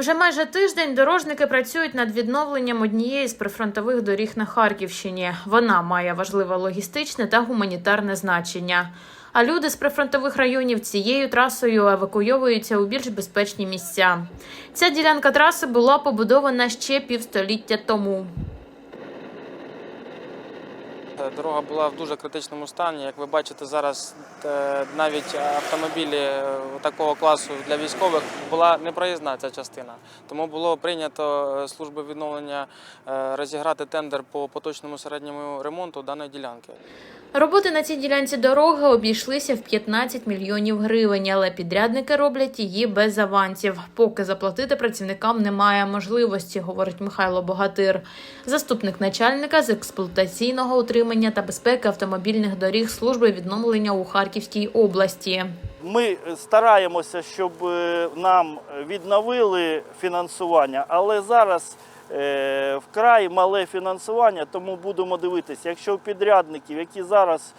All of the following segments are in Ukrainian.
Вже майже тиждень дорожники працюють над відновленням однієї з прифронтових доріг на Харківщині. Вона має важливе логістичне та гуманітарне значення. А люди з прифронтових районів цією трасою евакуйовуються у більш безпечні місця. Ця ділянка траси була побудована ще півстоліття тому. Е, Дорога була в дуже критичному стані. Як ви бачите, зараз е, навіть автомобілі е, такого класу для військових була непроїзна ця частина. Тому було прийнято службою відновлення розіграти тендер по поточному середньому ремонту даної ділянки. Роботи на цій ділянці дороги обійшлися в 15 мільйонів гривень, але підрядники роблять її без авансів. Поки заплатити працівникам немає можливості, говорить Михайло Богатир, заступник начальника з експлуатаційного утримання та безпеки автомобільних доріг служби відновлення у Харківській області. Ми стараємося, щоб е, нам відновили фінансування, але зараз е, вкрай мале фінансування, тому будемо дивитися. Якщо підрядників, які зараз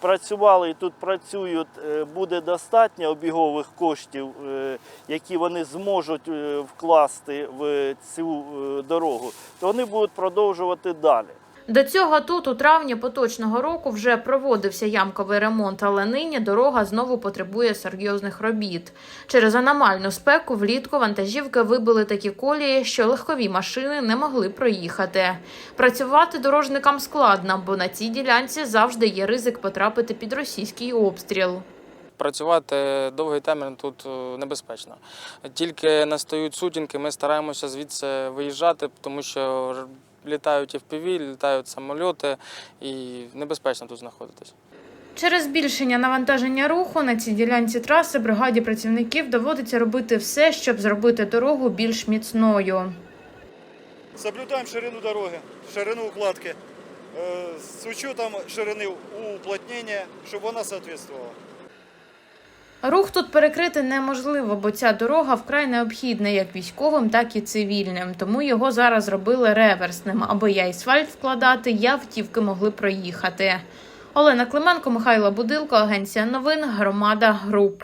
працювали і тут працюють, е, буде достатньо обігових коштів, е, які вони зможуть е, вкласти в цю е, дорогу, то вони будуть продовжувати далі. До цього тут у травні поточного року вже проводився ямковий ремонт, але нині дорога знову потребує серйозних робіт. Через аномальну спеку влітку вантажівки вибили такі колії, що легкові машини не могли проїхати. Працювати дорожникам складно, бо на цій ділянці завжди є ризик потрапити під російський обстріл. Працювати довгий термін тут е, небезпечно. Тільки настають сутінки, ми стараємося звідси виїжджати, тому що літають FPV, літають самольоти і небезпечно тут знаходитись. Через збільшення навантаження руху на цій ділянці траси бригаді працівників доводиться робити все, щоб зробити дорогу більш міцною. Соблюдаем ширину дороги, ширину укладки, э, с учетом ширины уплотнения, чтобы она соответствовала. Рух тут перекрити неможливо, бо ця дорога вкрай необхідна як військовим, так і цивільним. Тому його зараз робили реверсним, аби я асфальт вкладати, я автівки могли проїхати. Олена Клименко, Михайло Будилко, агенція новин, громада груп.